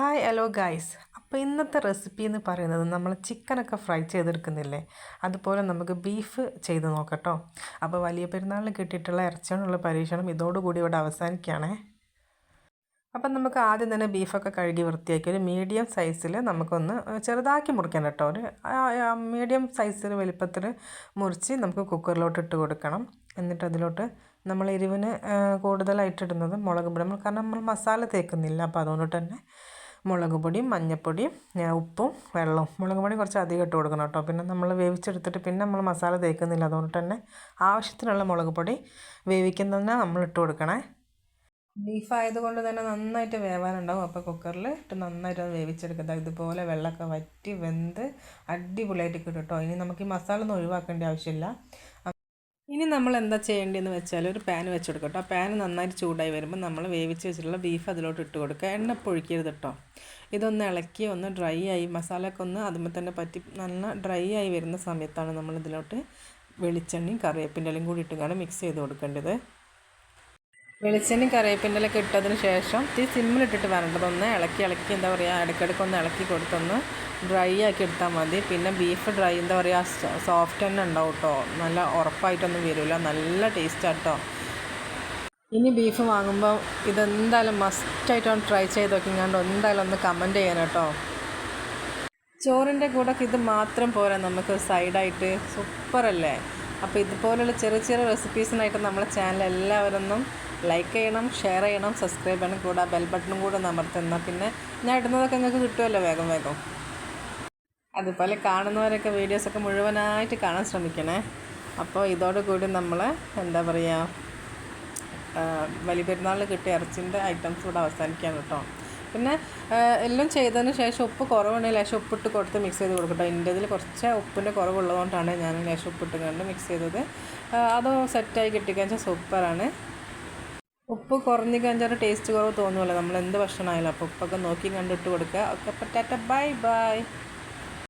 Hi hello guys അപ്പോൾ ഇന്നത്തെ recipe എന്ന് പറയുന്നത് നമ്മൾ ചിക്കനൊക്കെ ഫ്രൈ ചെയ്തെടുക്കുന്നില്ലേ? അതുപോലെ നമുക്ക് ബീഫ് ചെയ്ത് നോക്കട്ടോ. അപ്പോൾ വലിയ പെരുന്നാളിന് കിട്ടിയിട്ടുള്ള ഇറച്ചിയോടുള്ള പരീക്ഷണം ഇതോടുകൂടി ഇവിടെ അവസാനിക്കുകയാണേ. അപ്പം നമുക്ക് ആദ്യം തന്നെ ബീഫൊക്കെ കഴുകി വൃത്തിയാക്കി ഒരു മീഡിയം സൈസിൽ നമുക്കൊന്ന് ചെറുതാക്കി മുറിക്കണം കേട്ടോ. ഒരു മീഡിയം സൈസിൽ വലിപ്പത്തിൽ മുറിച്ച് നമുക്ക് കുക്കറിലോട്ട് ഇട്ട് കൊടുക്കണം. എന്നിട്ട് അതിലോട്ട് നമ്മൾ എരിവിന് കൂടുതലായിട്ട് ഇടുന്നത് മുളക് പൊടി. നമ്മൾ കാരണം നമ്മൾ മസാല തേക്കുന്നില്ല. അപ്പോൾ അതുകൊണ്ട് തന്നെ മുളക് പൊടിയും മഞ്ഞൾപ്പൊടിയും ഉപ്പും വെള്ളവും. മുളക് പൊടി കുറച്ച് അധികം ഇട്ട് കൊടുക്കണം കേട്ടോ. പിന്നെ നമ്മൾ വേവിച്ചെടുത്തിട്ട് പിന്നെ നമ്മൾ മസാല തേക്കുന്നില്ല. അതുകൊണ്ട് തന്നെ ആവശ്യത്തിനുള്ള മുളക് പൊടി വേവിക്കുന്നതിന് നമ്മൾ ഇട്ട് കൊടുക്കണേ. ബീഫ് ആയതുകൊണ്ട് തന്നെ നന്നായിട്ട് വേവാനുണ്ടാവും. അപ്പോൾ കുക്കറിൽ ഇട്ട് നന്നായിട്ട് അത് വേവിച്ചെടുക്കുക. ഇതുപോലെ വെള്ളമൊക്കെ വറ്റി വെന്ത് അടിപൊളിയായിട്ട് കിട്ടും കേട്ടോ. ഇനി നമുക്ക് ഈ മസാല ഒന്നും ഒഴിവാക്കേണ്ട ആവശ്യമില്ല. ഇനി നമ്മൾ എന്താ ചെയ്യേണ്ടതെന്ന് വെച്ചാൽ ഒരു പാൻ വെച്ച് കൊടുക്കുക കേട്ടോ പാൻ നന്നായി ചൂടായി വരുമ്പോൾ നമ്മൾ വേവിച്ച് വെച്ചിട്ടുള്ള ബീഫ് അതിലോട്ട് ഇട്ട് കൊടുക്കുക. എണ്ണ പൊഴിക്കരുത് കേട്ടോ. ഇതൊന്ന് ഇളക്കി ഒന്ന് ഡ്രൈ ആയി മസാലയൊക്കെ ഒന്ന് അതുമ്പോൾ തന്നെ പറ്റി നല്ല ഡ്രൈ ആയി വരുന്ന സമയത്താണ് നമ്മൾ ഇതിലോട്ട് വെളിച്ചെണ്ണയും കറിവേപ്പിന്റെ എല്ലാം കൂടി ഇട്ടുകൊണ്ട് മിക്സ് ചെയ്ത് കൊടുക്കേണ്ടത്. വെളിച്ചെണ്ണയും കറിവേപ്പിന്റെ ഇട്ടതിന് ശേഷം തീ സിമ്മിലിട്ടിട്ട് വരേണ്ടതൊന്ന് ഇളക്കി ഇളക്കി എന്താ പറയുക ഇടയ്ക്കിടയ്ക്ക് ഒന്ന് ഇളക്കി കൊടുത്തൊന്ന് ഡ്രൈ ആക്കി എടുത്താൽ മതി. പിന്നെ ബീഫ് ഡ്രൈ എന്താ പറയുക സോഫ്റ്റ് തന്നെ ഉണ്ടാവും കേട്ടോ നല്ല ഉറപ്പായിട്ടൊന്നും വരില്ല നല്ല ടേസ്റ്റ് കേട്ടോ ഇനി ബീഫ് വാങ്ങുമ്പോൾ ഇതെന്തായാലും മസ്റ്റായിട്ടൊന്ന് ട്രൈ ചെയ്ത് നോക്കിങ്ങാണ്ട് എന്തായാലും ഒന്ന് കമന്റ് ചെയ്യണം കേട്ടോ ചോറിന്റെ കൂടെ ഇത് മാത്രം പോരാ നമുക്ക് സൈഡായിട്ട് സൂപ്പറല്ലേ അപ്പോൾ ഇതുപോലുള്ള ചെറിയ ചെറിയ റെസിപ്പീസിനായിട്ട് നമ്മളെ ചാനൽ എല്ലാവരൊന്നും ലൈക്ക് ചെയ്യണം ഷെയർ ചെയ്യണം സബ്സ്ക്രൈബ് ചെയ്യണം. കൂടെ ബെൽ ബട്ടണും കൂടെ നമർത്തുന്ന പിന്നെ ഞാൻ ഇടുന്നതൊക്കെ നിങ്ങൾക്ക് കിട്ടുമല്ലോ വേഗം വേഗം. അതുപോലെ കാണുന്നവരൊക്കെ വീഡിയോസൊക്കെ മുഴുവനായിട്ട് കാണാൻ ശ്രമിക്കണേ. അപ്പോൾ ഇതോടുകൂടി നമ്മൾ എന്താ പറയുക വലിയ പെരുന്നാളിൽ കിട്ടിയ ഇറച്ചിന്റെ ഐറ്റംസ് കൂടെ അവസാനിക്കാൻ കേട്ടോ. പിന്നെ എല്ലാം ചെയ്തതിന് ശേഷം ഉപ്പ് കുറവുണ്ടെങ്കിൽ ലേശം ഉപ്പിട്ട് കൊടുത്ത് മിക്സ് ചെയ്ത് കൊടുക്കട്ടോ എന്റെ ഇതിൽ കുറച്ച് ഉപ്പിന്റെ കുറവുള്ളതുകൊണ്ടാണ് ഞാൻ ലേശം ഉപ്പിട്ട് കണ്ട് മിക്സ് ചെയ്തത്. അത് സെറ്റായി കിട്ടിക്കഴിഞ്ഞാൽ സൂപ്പറാണ്. ഉപ്പ് കുറഞ്ഞ് കഴിഞ്ഞാൽ ടേസ്റ്റ് കുറവ് തോന്നുമല്ലോ നമ്മൾ എന്ത് ഭക്ഷണമായാലും. അപ്പോൾ ഉപ്പൊക്കെ നോക്കി കണ്ടിട്ട് കൊടുക്കുക. അപ്പോൾ ടാറ്റ ബൈ ബൈ.